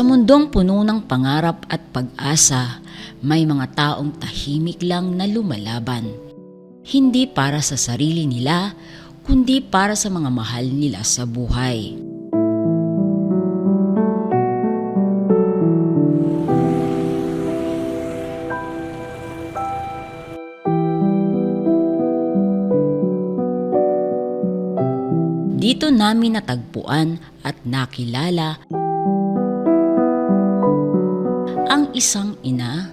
mundong puno ng pangarap at pag-asa, may mga taong tahimik lang na lumalaban. Hindi para sa sarili nila, kundi para sa mga mahal nila sa buhay. Dito namin natagpuan at nakilala isang ina,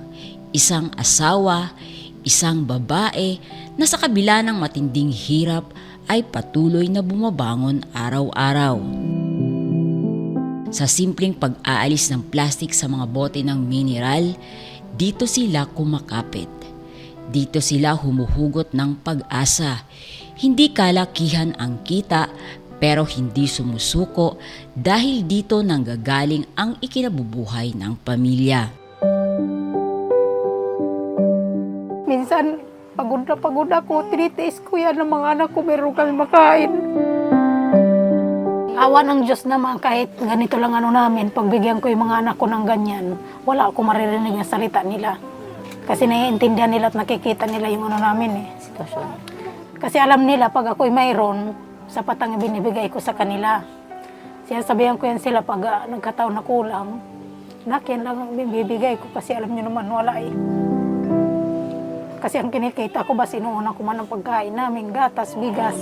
isang asawa, isang babae na sa kabila ng matinding hirap ay patuloy na bumabangon araw-araw. Sa simpleng pag-aalis ng plastik sa mga bote ng mineral, dito sila kumakapit. Dito sila humuhugot ng pag-asa. Hindi kalakihan ang kita pero hindi sumusuko dahil dito nanggagaling ang ikinabubuhay ng pamilya. Minsan, pagod na pagod ako, tinitiis ko yan ng mga anak ko, meron kami makain. Awa ng Diyos naman, kahit ganito lang ano namin, pagbigyan ko yung mga anak ko ng ganyan, wala ako maririnig na salita nila. Kasi naiintindihan nila at nakikita nila yung ano namin eh, sitwasyon. Kasi alam nila, pag ako'y mayroon, sapat ang binibigay ko sa kanila. Sinasabihan ko yan sila pag ah, nagkataon na kulang. Nak, yan lang ang bibigay ko kasi alam nyo naman, wala eh. Kasi ang kinikita ko ba, sinuuna ko man ang pagkain namin, gatas, bigas.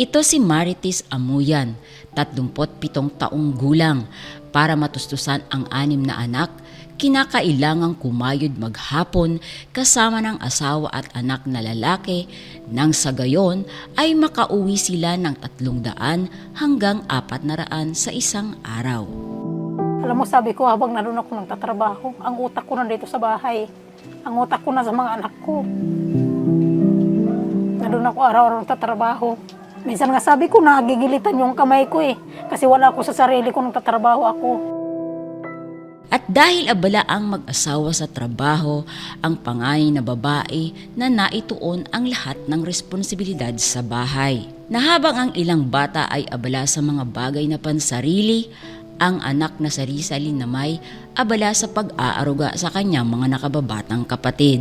Ito si Marites Amuyan, 37 taong gulang. Para matustusan ang anim na anak, kinakailangang kumayod maghapon kasama ng asawa at anak na lalaki nang sa gayon ay makauwi sila ng 300 hanggang 400 sa isang araw. Alam mo, sabi ko, habang naroon ako nagtatrabaho, ang utak ko nandito sa bahay. Ang utak ko na sa mga anak ko. Naroon ako araw-araw nagtatrabaho. Minsan nga sabi ko, nagigilitan yung kamay ko eh. Kasi wala ako sa sarili ko nagtatrabaho ako. At dahil abala ang mag-asawa sa trabaho, ang panganay na babae na naituon ang lahat ng responsibilidad sa bahay. Na habang ang ilang bata ay abala sa mga bagay na pansarili, ang anak na si Rizalyn na may abala sa pag-aaruga sa kanyang mga nakababatang kapatid.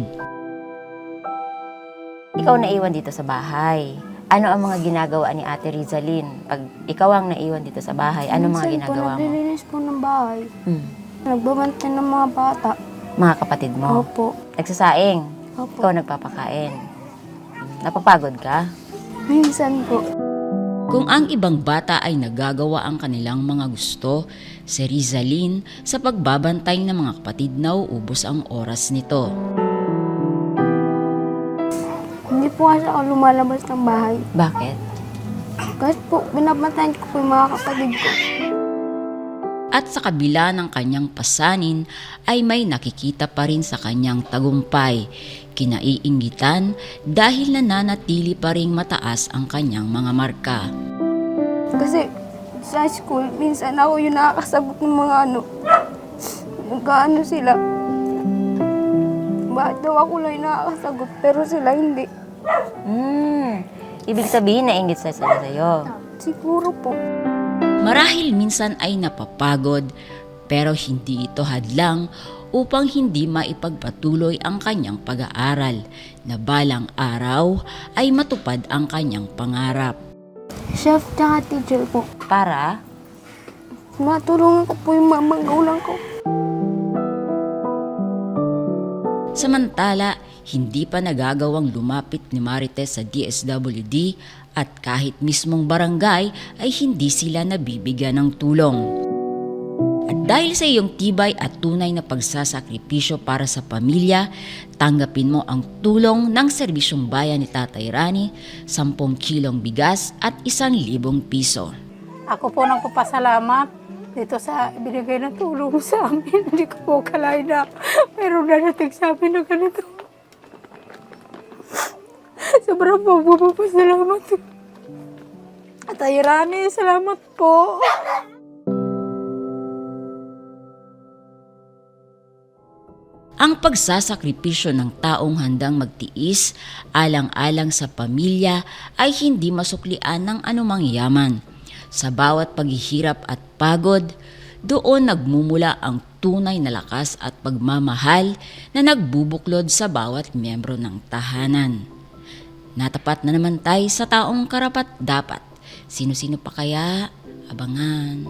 Ikaw naiwan dito sa bahay. Ano ang mga ginagawa ni Ate Rizalyn? Pag ikaw ang naiwan dito sa bahay, ano mga ginagawa po, mo? naglilinis po ng bahay. Hmm. Nagbabantay ng mga bata. Mga kapatid mo? Opo. Nagsasaing? Opo. Ikaw nagpapakain? Napapagod ka? Minsan po. Kung ang ibang bata ay nagagawa ang kanilang mga gusto, si Rizalyn sa pagbabantay ng mga kapatid nauubos ang oras nito. Hindi po kasi ako lumalabas ng bahay. Bakit? Kasi po, binabantayan ko po yung mga kapatid ko. At sa kabila ng kanyang pasanin ay may nakikita pa rin sa kanyang tagumpay, kinaiingitan dahil nananatili pa rin mataas ang kanyang mga marka. Kasi sa school, minsan ako yung nakakasagot ng mga ano. Nagkaano sila. Bakit daw ako lang yung nakakasagot, pero sila hindi. Hmm. Ibig sabihin, nainggit sa sila sa'yo. Siguro po. Marahil minsan ay napapagod pero hindi ito hadlang upang hindi maipagpatuloy ang kanyang pag-aaral na balang araw ay matupad ang kanyang pangarap. Chef tsaka teacher po. Para? Matulungan ko po yung mga magulang ko. Samantala, hindi pa nagagawang lumapit ni Marites sa DSWD at kahit mismong barangay ay hindi sila nabibigyan ng tulong. At dahil sa iyong tibay at tunay na pagsasakripisyo para sa pamilya, tanggapin mo ang tulong ng serbisyong bayan ni Tatay Rani, 10 kilong bigas at 1,000 piso. Ako po nang papasalamat dito sa binigay ng tulong sa amin. Hindi ko po kalain na meron na nating sa amin na ganito. Sobrang po papasalamat. At Rani, salamat po. Ang pagsasakripisyo ng taong handang magtiis alang-alang sa pamilya ay hindi masuklian ng anumang yaman. Sa bawat paghihirap at pagod, doon nagmumula ang tunay na lakas at pagmamahal na nagbubuklod sa bawat miyembro ng tahanan. Natapat na naman tayo sa taong karapat dapat. Sino-sino pa kaya? Abangan.